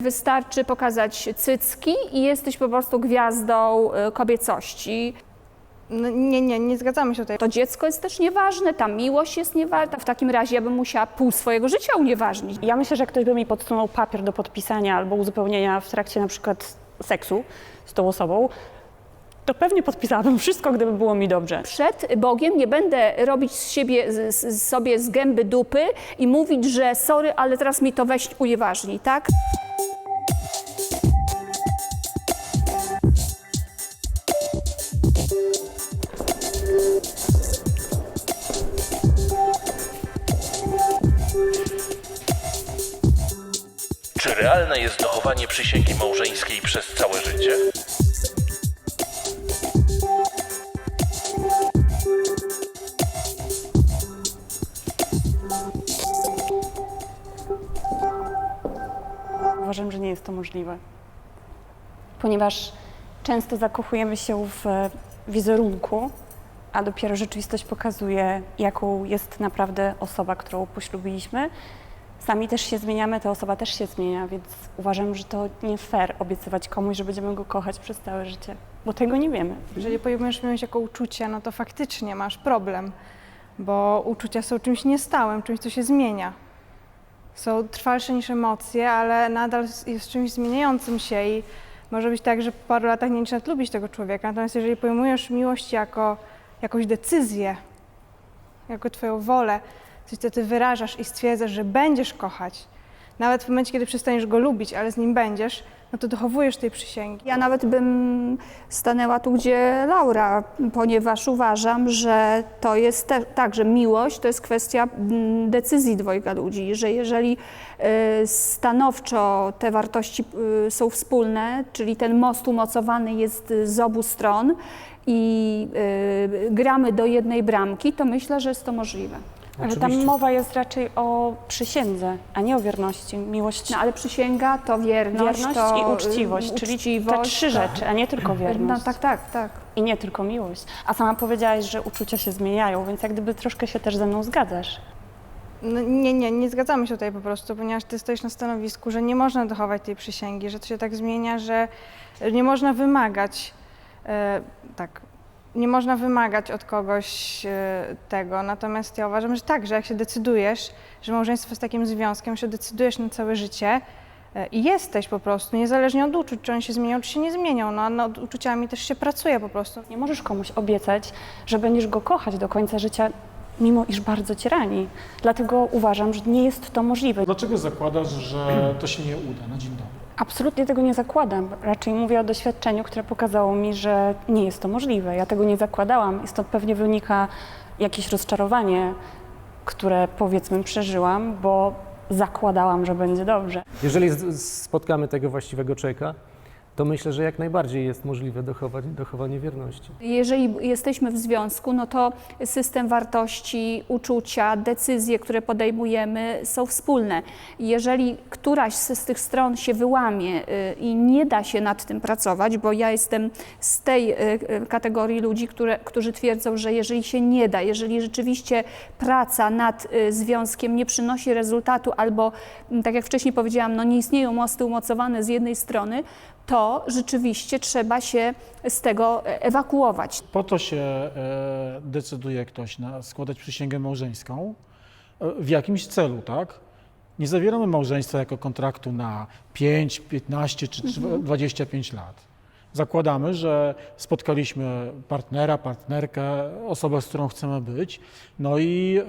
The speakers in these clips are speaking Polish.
Wystarczy pokazać cycki i jesteś po prostu gwiazdą y, kobiecości. No, nie, nie, nie zgadzamy się tutaj. To dziecko jest też nieważne, ta miłość jest nieważna. W takim razie ja bym musiała pół swojego życia unieważnić. Ja myślę, że jak ktoś by mi podsunął papier do podpisania albo uzupełnienia w trakcie na przykład seksu z tą osobą, to pewnie podpisałabym wszystko, gdyby było mi dobrze. Przed Bogiem nie będę robić z siebie, z, z, sobie z gęby dupy i mówić, że sorry, ale teraz mi to weź unieważnij, tak? Realne jest dochowanie przysięgi małżeńskiej przez całe życie? Uważam, że nie jest to możliwe. Ponieważ często zakochujemy się w e, wizerunku, a dopiero rzeczywistość pokazuje, jaką jest naprawdę osoba, którą poślubiliśmy. Sami też się zmieniamy, ta osoba też się zmienia, więc uważam, że to nie fair obiecywać komuś, że będziemy go kochać przez całe życie, bo tego nie wiemy. Jeżeli pojmujesz miłość jako uczucie, no to faktycznie masz problem, bo uczucia są czymś niestałym, czymś, co się zmienia. Są trwalsze niż emocje, ale nadal jest czymś zmieniającym się i może być tak, że po paru latach nie nawet lubić tego człowieka. Natomiast jeżeli pojmujesz miłość jako jakąś decyzję, jako twoją wolę, coś, co ty wyrażasz i stwierdzasz, że będziesz kochać, nawet w momencie, kiedy przestaniesz go lubić, ale z nim będziesz, no to dochowujesz tej przysięgi. Ja nawet bym stanęła tu, gdzie Laura, ponieważ uważam, że to jest te, tak, że miłość to jest kwestia decyzji dwojga ludzi, że jeżeli y, stanowczo te wartości y, są wspólne, czyli ten most umocowany jest z obu stron i y, gramy do jednej bramki, to myślę, że jest to możliwe. Ale tam mowa jest raczej o przysiędze, a nie o wierności. Miłość, No ale przysięga to wierność, wierność to i uczciwość, y, czyli te uczciwość, trzy rzeczy, a nie tylko wierność. No tak, tak, tak. I nie tylko miłość. A sama powiedziałaś, że uczucia się zmieniają, więc jak gdyby troszkę się też ze mną zgadzasz. No, nie, nie, nie zgadzamy się tutaj po prostu, ponieważ ty stoisz na stanowisku, że nie można dochować tej przysięgi, że to się tak zmienia, że nie można wymagać, e, tak, nie można wymagać od kogoś e, tego. Natomiast ja uważam, że tak, że jak się decydujesz, że małżeństwo jest takim związkiem, że decydujesz na całe życie e, i jesteś po prostu, niezależnie od uczuć, czy one się zmienią, czy się nie zmienią. No, nad uczuciami też się pracuje po prostu. Nie możesz komuś obiecać, że będziesz go kochać do końca życia, mimo iż bardzo cię rani. Dlatego uważam, że nie jest to możliwe. Dlaczego zakładasz, że to się nie uda na dzień dobry? Absolutnie tego nie zakładam. Raczej mówię o doświadczeniu, które pokazało mi, że nie jest to możliwe. Ja tego nie zakładałam i stąd pewnie wynika jakieś rozczarowanie, które powiedzmy przeżyłam, bo zakładałam, że będzie dobrze. Jeżeli z- spotkamy tego właściwego człowieka, to myślę, że jak najbardziej jest możliwe dochowanie wierności. Jeżeli jesteśmy w związku, no to system wartości, uczucia, decyzje, które podejmujemy są wspólne. Jeżeli któraś z tych stron się wyłamie y, i nie da się nad tym pracować, bo ja jestem z tej y, y, kategorii ludzi, które, którzy twierdzą, że jeżeli się nie da, jeżeli rzeczywiście praca nad związkiem nie przynosi rezultatu albo, tak jak wcześniej powiedziałam, no nie istnieją mosty umocowane z jednej strony, to rzeczywiście trzeba się z tego e, ewakuować. Po to się e, decyduje ktoś na składać przysięgę małżeńską e, w jakimś celu, tak? Nie zawieramy małżeństwa jako kontraktu na 5, 15 czy Mhm. 25 lat. Zakładamy, że spotkaliśmy partnera, partnerkę, osobę, z którą chcemy być, no i e,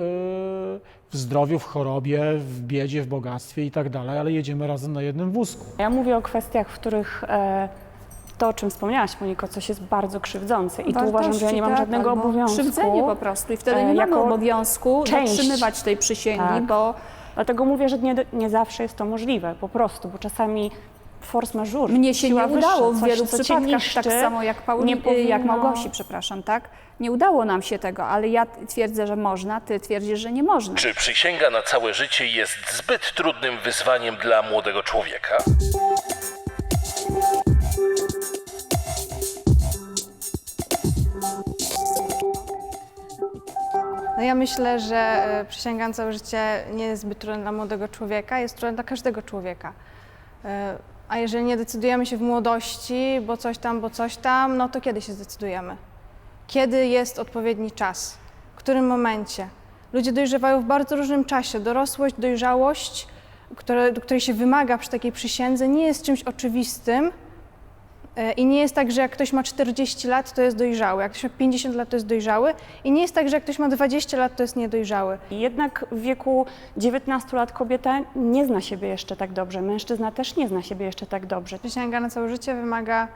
w zdrowiu, w chorobie, w biedzie, w bogactwie i tak dalej, ale jedziemy razem na jednym wózku. Ja mówię o kwestiach, w których e, to, o czym wspomniałaś, Moniko, coś jest bardzo krzywdzące. I tu uważam, że ja nie mam żadnego tak, albo obowiązku. Krzywdzenie po prostu i wtedy e, nie mamy obowiązku część. dotrzymywać tej przysięgi, Tak. bo Dlatego mówię, że nie, nie zawsze jest to możliwe, po prostu, bo czasami force majeure, mnie się nie udało wyższa, w wielu przypadkach, niszczy, tak samo jak, Pauli, nie powinno... jak Małgosi, przepraszam, tak? Nie udało nam się tego, ale ja twierdzę, że można, ty twierdzisz, że nie można. Czy przysięga na całe życie jest zbyt trudnym wyzwaniem dla młodego człowieka? No ja myślę, że e, przysięga na całe życie nie jest zbyt trudna dla młodego człowieka, jest trudna dla każdego człowieka. A jeżeli nie decydujemy się w młodości, bo coś tam, bo coś tam, no to kiedy się zdecydujemy? Kiedy jest odpowiedni czas? W którym momencie? Ludzie dojrzewają w bardzo różnym czasie. Dorosłość, dojrzałość, które, której się wymaga przy takiej przysiędze, nie jest czymś oczywistym. E, I nie jest tak, że jak ktoś ma 40 lat, to jest dojrzały, jak ktoś ma 50 lat, to jest dojrzały. I nie jest tak, że jak ktoś ma 20 lat, to jest niedojrzały. Jednak w wieku 19 lat kobieta nie zna siebie jeszcze tak dobrze, mężczyzna też nie zna siebie jeszcze tak dobrze. Przysięga na całe życie wymaga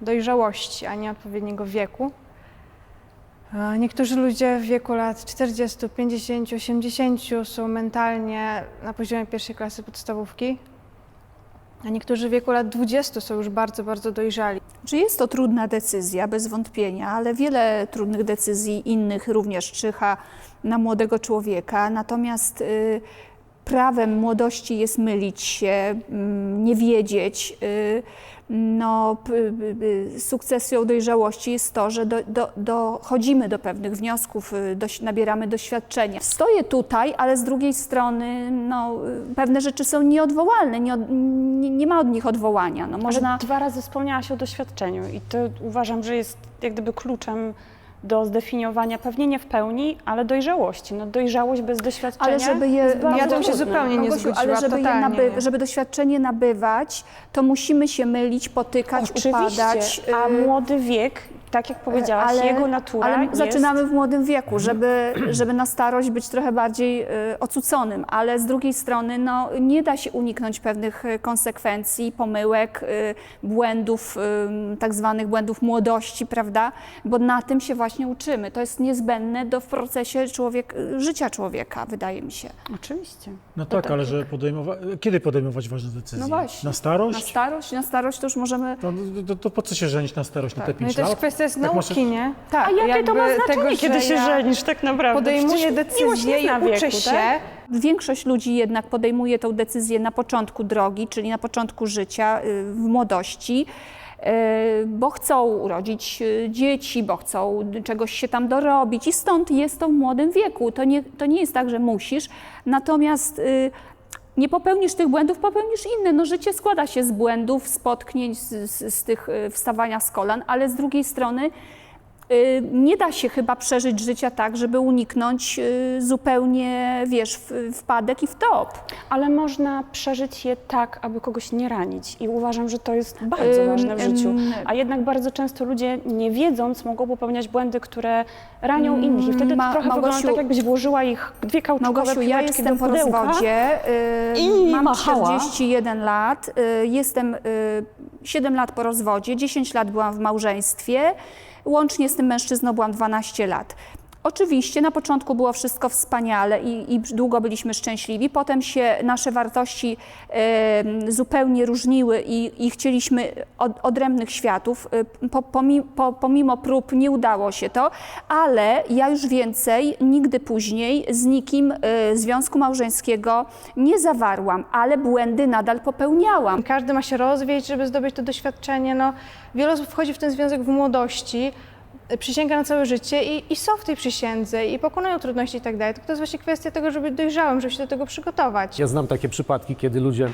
dojrzałości, a nie odpowiedniego wieku. A Niektórzy ludzie w wieku lat 40, 50, 80 są mentalnie na poziomie pierwszej klasy podstawówki, a niektórzy w wieku lat 20 są już bardzo, bardzo dojrzali. Czy jest to trudna decyzja, bez wątpienia, ale wiele trudnych decyzji innych również czyha na młodego człowieka. Natomiast y, prawem młodości jest mylić się, mm, nie wiedzieć. Y, no, p- y, sukcesją dojrzałości jest to, że do, do, dochodzimy do pewnych wniosków, y, doś, nabieramy doświadczenia. Stoję tutaj, ale z drugiej strony no, y, pewne rzeczy są nieodwołalne, nie, nie, nie ma od nich odwołania. No, można... Ale dwa razy wspomniałaś o doświadczeniu i to uważam, że jest jak gdyby kluczem do zdefiniowania, pewnie nie w pełni, ale dojrzałości. No, dojrzałość bez doświadczenia Ale żeby je, jest bardzo Ja bym się zupełnie nie Małgosiu, zgodziła, ale żeby, je totalnie naby, żeby doświadczenie nabywać, to musimy się mylić, potykać, Oczywiście, upadać. a y, młody wiek, tak jak powiedziałaś, ale- jego natura Ale jest... zaczynamy w młodym wieku, żeby, żeby na starość być trochę bardziej y, ocuconym, ale z drugiej strony no, nie da się uniknąć pewnych y, konsekwencji, pomyłek, y, błędów, y, tak zwanych błędów młodości, prawda? Bo na tym się właśnie uczymy. To jest niezbędne do w procesie człowiek, życia człowieka, wydaje mi się. Oczywiście. No tak, ale że podejmowa- kiedy podejmować ważne decyzje? No właśnie. Na Na starość? starość, na starość to już możemy No, to, to po co się żenić na starość na te No i 5 też kwestia jest Tak nauki, może- nie? Tak, A jakie to ma znaczenie, tego, kiedy się ja żenisz tak naprawdę? Podejmuję decyzję i uczę wieku, się. tak? Większość ludzi jednak podejmuje tą decyzję na początku drogi, czyli na początku życia, y, w młodości, bo chcą urodzić y, dzieci, bo chcą czegoś się tam dorobić i stąd jest to w młodym wieku. To nie, to nie jest tak, że musisz, natomiast y, nie popełnisz tych błędów, popełnisz inne. No, życie składa się z błędów, z potknięć, z, z, z tych y, wstawania z kolan, ale z drugiej strony y, nie da się chyba przeżyć życia tak, żeby uniknąć y, zupełnie, wiesz, wpadek i wtop. Ale można przeżyć je tak, aby kogoś nie ranić. I uważam, że to jest bardzo Ym, ważne w życiu. A jednak bardzo często ludzie, nie wiedząc, mogą popełniać błędy, które ranią innych. I wtedy Ma- trochę wygląda Małgosiu- tak, jakbyś włożyła ich dwie kauczukowe Małgosiu, ja jestem po rozwodzie, y, i mam machała. 41 lat, y, jestem y, 7 lat po rozwodzie, 10 lat byłam w małżeństwie, łącznie z tym mężczyzną byłam 12 lat. Oczywiście na początku było wszystko wspaniale i, i długo byliśmy szczęśliwi, potem się nasze wartości y, zupełnie różniły i, i chcieliśmy od, odrębnych światów. Y, Po, pomi, po, pomimo prób nie udało się to, ale ja już więcej nigdy później z nikim y, związku małżeńskiego nie zawarłam, ale błędy nadal popełniałam. Każdy ma się rozwijać, żeby zdobyć to doświadczenie. No, wiele osób wchodzi w ten związek w młodości, przysięga na całe życie i, i są w tej przysiędze i pokonują trudności i tak dalej. To jest właśnie kwestia tego, żeby być dojrzałym, żeby się do tego przygotować. Ja znam takie przypadki, kiedy ludzie,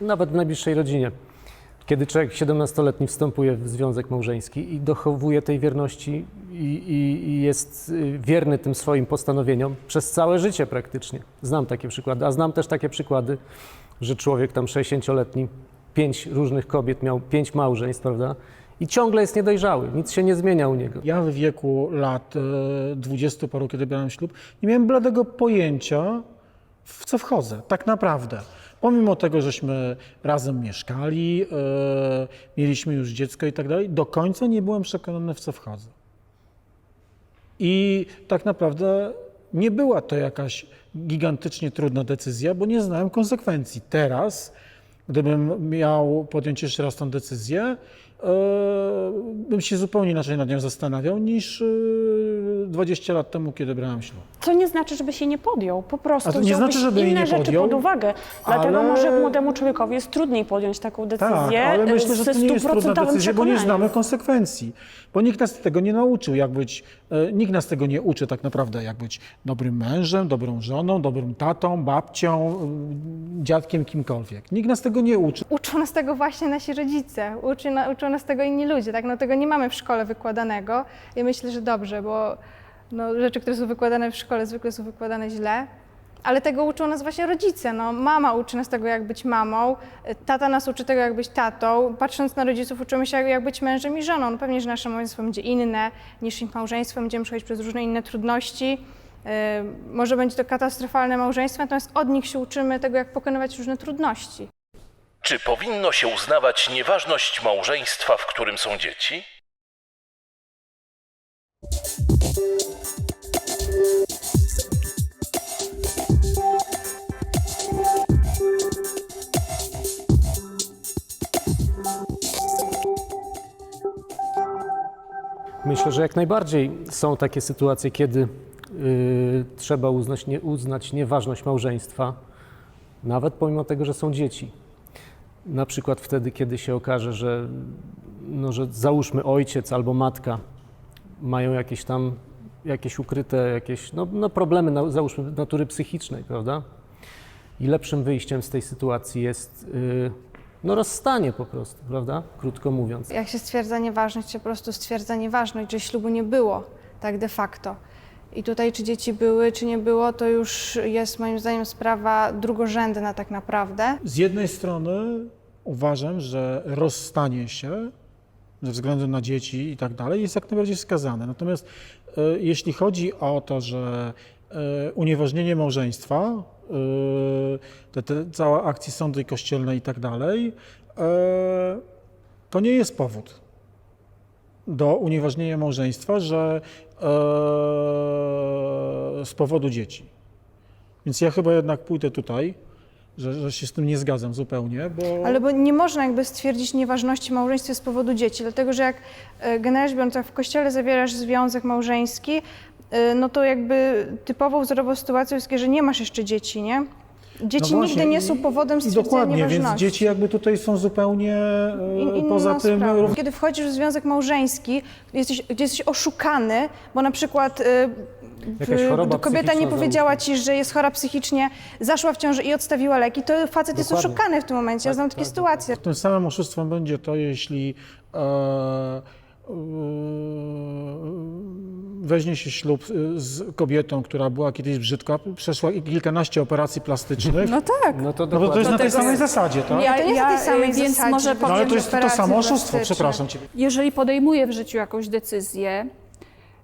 nawet w najbliższej rodzinie, kiedy człowiek 17-letni wstępuje w związek małżeński i dochowuje tej wierności i, i, i jest y, wierny tym swoim postanowieniom przez całe życie praktycznie. Znam takie przykłady, a znam też takie przykłady, że człowiek tam 60-letni, pięć różnych kobiet miał, pięć małżeństw, prawda? I ciągle jest niedojrzały, nic się nie zmienia u niego. Ja w wieku lat e, 20 paru, kiedy brałem ślub, nie miałem bladego pojęcia, w co wchodzę, tak naprawdę. Pomimo tego, żeśmy razem mieszkali, e, mieliśmy już dziecko i tak dalej, do końca nie byłem przekonany, w co wchodzę. I tak naprawdę nie była to jakaś gigantycznie trudna decyzja, bo nie znałem konsekwencji. Teraz, gdybym miał podjąć jeszcze raz tę decyzję, e, bym się zupełnie inaczej nad nią zastanawiał niż e, 20 lat temu, kiedy brałem ślub. Co nie znaczy, żeby się nie podjął. Po prostu to nie wziąłbyś znaczy, żeby jej inne nie rzeczy podjął, pod uwagę. Dlatego ale- może młodemu człowiekowi jest trudniej podjąć taką decyzję Tak, ale e, myślę, że ze to nie jest trudna stuprocentowym decyzja, bo nie przekonaniem. znamy konsekwencji. Bo nikt nas tego nie nauczył, jak być, e, nikt nas tego nie uczy tak naprawdę, jak być dobrym mężem, dobrą żoną, dobrym tatą, babcią, e, dziadkiem, kimkolwiek. Nikt nas tego nie uczy. Uczą nas tego właśnie nasi rodzice, uczy, na, uczą nas tego inni ludzie, tak? No tego nie mamy w szkole wykładanego i myślę, że dobrze, bo no, rzeczy, które są wykładane w szkole zwykle są wykładane źle, ale tego uczą nas właśnie rodzice, no mama uczy nas tego, jak być mamą, tata nas uczy tego, jak być tatą, patrząc na rodziców uczymy się, jak, być mężem i żoną. No pewnie, że nasze małżeństwo będzie inne niż ich małżeństwo, będziemy przechodzić przez różne inne trudności, Yy, może będzie to katastrofalne małżeństwo, natomiast od nich się uczymy tego, jak pokonywać różne trudności. Czy powinno się uznawać nieważność małżeństwa, w którym są dzieci? Myślę, że jak najbardziej są takie sytuacje, kiedy y, trzeba uznać, nie, uznać nieważność małżeństwa, nawet pomimo tego, że są dzieci. Na przykład wtedy, kiedy się okaże, że, no, że załóżmy ojciec albo matka mają jakieś tam jakieś ukryte jakieś no, no problemy, na, załóżmy natury psychicznej, prawda? I lepszym wyjściem z tej sytuacji jest y, no, rozstanie po prostu, prawda? Krótko mówiąc. Jak się stwierdza nieważność, się po prostu stwierdza nieważność, że ślubu nie było, tak de facto. I tutaj, czy dzieci były, czy nie było, to już jest moim zdaniem sprawa drugorzędna tak naprawdę. Z jednej strony uważam, że rozstanie się ze względu na dzieci i tak dalej jest jak najbardziej wskazane. Natomiast e, jeśli chodzi o to, że e, unieważnienie małżeństwa, te, te cała akcji sądy kościelne i tak dalej, e, to nie jest powód do unieważnienia małżeństwa, że e, z powodu dzieci. Więc ja chyba jednak pójdę tutaj, że, że się z tym nie zgadzam zupełnie, bo... Ale bo nie można jakby stwierdzić nieważności małżeństwa z powodu dzieci, dlatego że jak generalnie biorąc, w kościele zawierasz związek małżeński, no to jakby typową wzorową sytuacją jest, że nie masz jeszcze dzieci, nie? Dzieci No właśnie, nigdy nie są powodem stwierdzenia Dokładnie, więc dzieci jakby tutaj są zupełnie e, In- poza tym... sprawą. Kiedy wchodzisz w związek małżeński, jesteś, gdzie jesteś oszukany, bo na przykład y, y, kobieta nie powiedziała ci, że jest chora psychicznie, zaszła w ciąży i odstawiła leki, to facet jest Dokładnie. oszukany w tym momencie. Ja Tak, znam takie tak, sytuacje. Tym samym oszustwem będzie to, jeśli e, weźmie się ślub e, z kobietą, która była kiedyś brzydka, przeszła kilkanaście operacji plastycznych. No, No tak. No to bo to jest na tej Dlatego- samej zasadzie, tak? Ja- to nie jest na tej samej y, więc zasadzie, może No, ale to jest to samo oszustwo, przepraszam Cię. Jeżeli podejmuję w życiu jakąś decyzję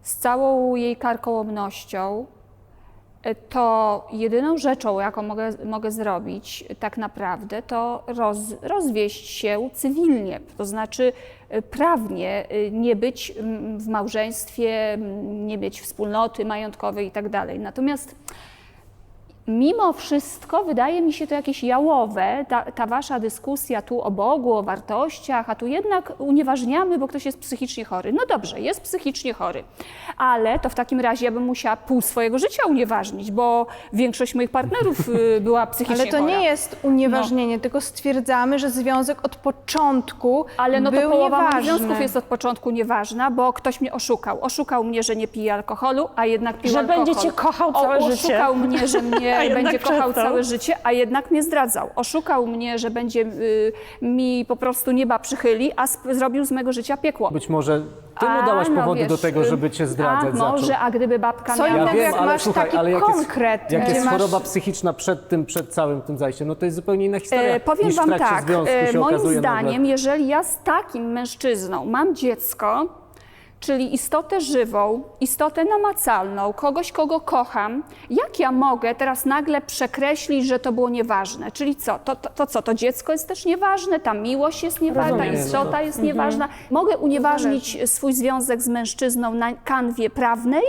z całą jej karkołomnością, to jedyną rzeczą, jaką mogę, mogę zrobić tak naprawdę, to roz, rozwieść się cywilnie, to znaczy e, prawnie e, nie być w małżeństwie, nie mieć wspólnoty majątkowej i tak. Natomiast Mimo wszystko wydaje mi się to jakieś jałowe, ta, ta wasza dyskusja tu o Bogu, o wartościach, a tu jednak unieważniamy, bo ktoś jest psychicznie chory. No dobrze, jest psychicznie chory, ale to w takim razie ja bym musiała pół swojego życia unieważnić, bo większość moich partnerów y, była psychicznie Ale to chora. nie jest unieważnienie, tylko stwierdzamy, że związek od początku Ale no to był połowa moich nieważny. związków jest od początku nieważna, bo ktoś mnie oszukał. Oszukał mnie, że nie pije alkoholu, a jednak pił Że alkohol. będzie cię kochał całe o, życie. Oszukał mnie, że mnie Będzie kochał przestał. całe życie, a jednak mnie zdradzał. Oszukał mnie, że będzie y, mi po prostu nieba przychyli, a sp- zrobił z mego życia piekło. Być może ty mu dałaś no powody wiesz, do tego, żeby cię zdradzać. A może, zaczął. a gdyby babka Co miała... innego, Ja jak wiem, ale masz słuchaj, taki ale jak konkret, jest, jak gdzie jest masz- choroba psychiczna przed tym, przed całym tym zajściem, no to jest zupełnie inna historia. E, powiem niż w Wam trakcie tak, związku e, się moim okazuje zdaniem, nagle. jeżeli ja z takim mężczyzną mam dziecko, czyli istotę żywą, istotę namacalną, kogoś, kogo kocham, jak ja mogę teraz nagle przekreślić, że to było nieważne? Czyli co? To, to, to co? To dziecko jest też nieważne, ta miłość jest nieważna, istota jest nieważna. Mogę unieważnić swój związek z mężczyzną na kanwie prawnej,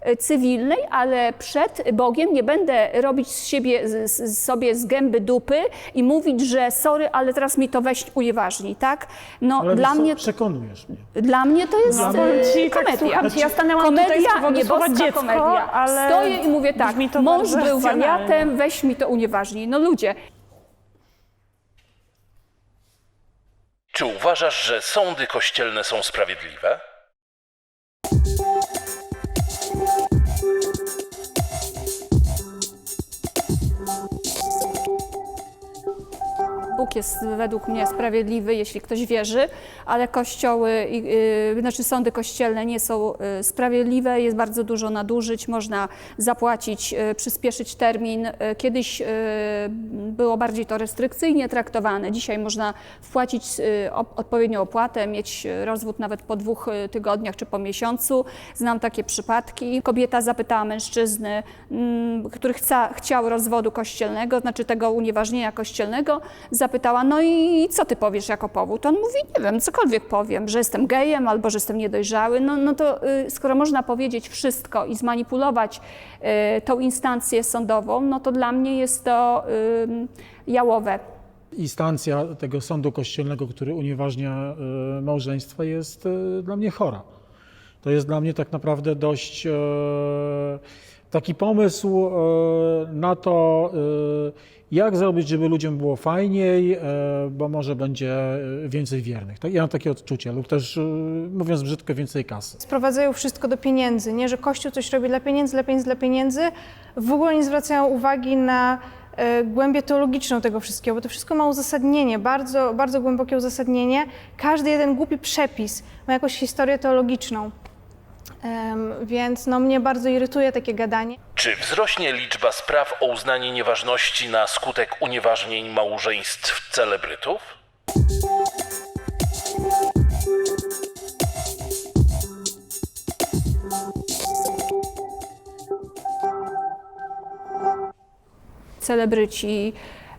e, cywilnej, ale przed Bogiem nie będę robić z siebie, z, z, sobie z gęby dupy i mówić, że sorry, ale teraz mi to weź unieważnij, tak? No Ale dla mnie, przekonujesz mnie. dla mnie to jest No, ci, tak komedia. cię, ja stanęłam komedia, tutaj z powodu nieboska dziecko, komedia. ale Stoję i mówię tak, mąż był wariatem, weź mi to unieważnij. No ludzie, Czy uważasz, że sądy kościelne są sprawiedliwe? Jest według mnie sprawiedliwy, jeśli ktoś wierzy, ale kościoły, y, znaczy sądy kościelne nie są y, sprawiedliwe, jest bardzo dużo nadużyć, można zapłacić, y, przyspieszyć termin. Kiedyś było bardziej to restrykcyjnie traktowane, dzisiaj można wpłacić odpowiednią opłatę, mieć rozwód nawet po dwóch tygodniach czy po miesiącu. Znam takie przypadki. Kobieta zapytała mężczyzny, mm, który chca, chciał rozwodu kościelnego, znaczy tego unieważnienia kościelnego, zapytała, no i co ty powiesz jako powód? On mówi, nie wiem, cokolwiek powiem, że jestem gejem albo że jestem niedojrzały. No, no to y, skoro można powiedzieć wszystko i zmanipulować y, tą instancję sądową, no to dla mnie jest to y, jałowe. Instancja tego sądu kościelnego, który unieważnia e, małżeństwa, jest e, dla mnie chora. To jest dla mnie tak naprawdę dość e, taki pomysł e, na to, e, jak zrobić, żeby ludziom było fajniej, e, bo może będzie e, więcej wiernych. Tak, ja mam takie odczucie, lub też, e, mówiąc brzydko, więcej kasy. Sprowadzają wszystko do pieniędzy, nie? Że Kościół coś robi dla pieniędzy, dla pieniędzy, dla pieniędzy. W ogóle nie zwracają uwagi na głębię teologiczną tego wszystkiego, bo to wszystko ma uzasadnienie, bardzo, bardzo głębokie uzasadnienie. Każdy jeden głupi przepis ma jakąś historię teologiczną. Em, więc no, mnie bardzo irytuje takie gadanie. Czy wzrośnie liczba spraw o uznanie nieważności na skutek unieważnień małżeństw celebrytów? celebryci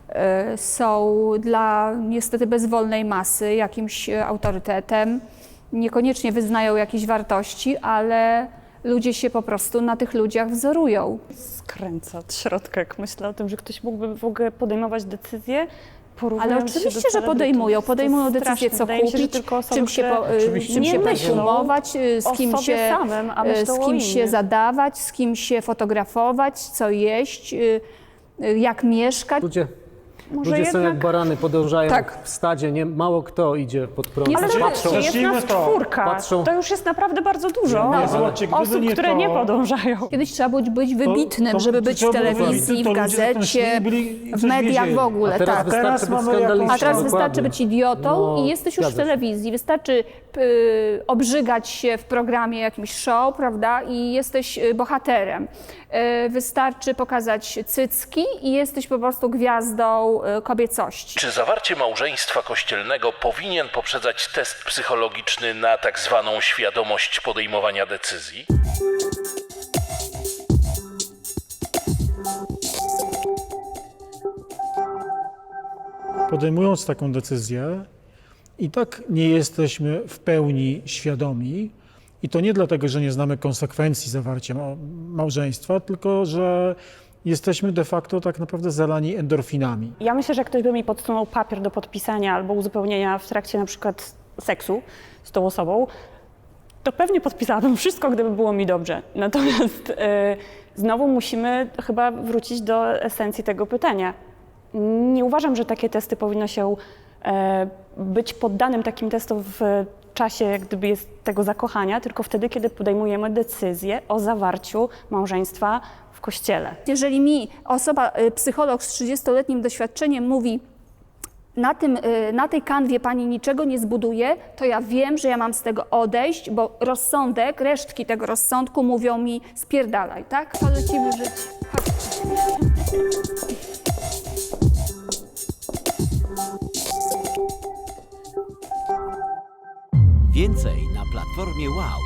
e, są dla niestety bezwolnej masy jakimś e, autorytetem. Niekoniecznie wyznają jakieś wartości, ale ludzie się po prostu na tych ludziach wzorują. Skręca od środka, jak myślę o tym, że ktoś mógłby w ogóle podejmować decyzje, Ale się oczywiście, że podejmują. Podejmują straszne. co Wydaje się, kupić, tylko osoby, czym się, po, y, czym nie się perfumować, y, z kim się, samym, y, z kim się zadawać, z kim się fotografować, co jeść, y, y, jak mieszkać. Ludzie, Może ludzie są jak jednak- barany, podążają Tak. w stadzie, nie, mało kto idzie pod prąd. Ale Niestety- zobaczcie, jest nas to. czwórka. Patrzą- To już jest naprawdę bardzo dużo Nie, osób, nie które to- nie podążają. Kiedyś trzeba było być wybitnym, to żeby być w telewizji, w to gazecie, byli w mediach w ogóle. A teraz tak. wystarczy Teraz być jakąś-. A teraz wystarczy być idiotą No, i jesteś już w telewizji. Wystarczy y, obrzygać się w programie jakimś show, prawda? I jesteś y, bohaterem. Y, wystarczy pokazać cycki i jesteś po prostu gwiazdą y, kobiecości. Czy zawarcie małżeństwa kościelnego powinien poprzedzać test psychologiczny na tak zwaną świadomość podejmowania decyzji? Podejmując taką decyzję, i tak nie jesteśmy w pełni świadomi, i to nie dlatego, że nie znamy konsekwencji zawarcia ma- małżeństwa, tylko że jesteśmy de facto tak naprawdę zalani endorfinami. Ja myślę, że ktoś by mi podsunął papier do podpisania albo uzupełnienia w trakcie na przykład seksu z tą osobą, to pewnie podpisałabym wszystko, gdyby było mi dobrze. Natomiast e, znowu musimy chyba wrócić do esencji tego pytania. Nie uważam, że takie testy powinno się e, być poddanym takim testom w czasie jak gdyby jest tego zakochania, tylko wtedy, kiedy podejmujemy decyzję o zawarciu małżeństwa w kościele. Jeżeli mi osoba, y, psycholog z 30-letnim doświadczeniem mówi, na, tym, y, na tej kanwie pani niczego nie zbuduje, to ja wiem, że ja mam z tego odejść, bo rozsądek, resztki tego rozsądku mówią mi spierdalaj, tak? To lecimy żyć. Chodźcie. Więcej na platformie Wow.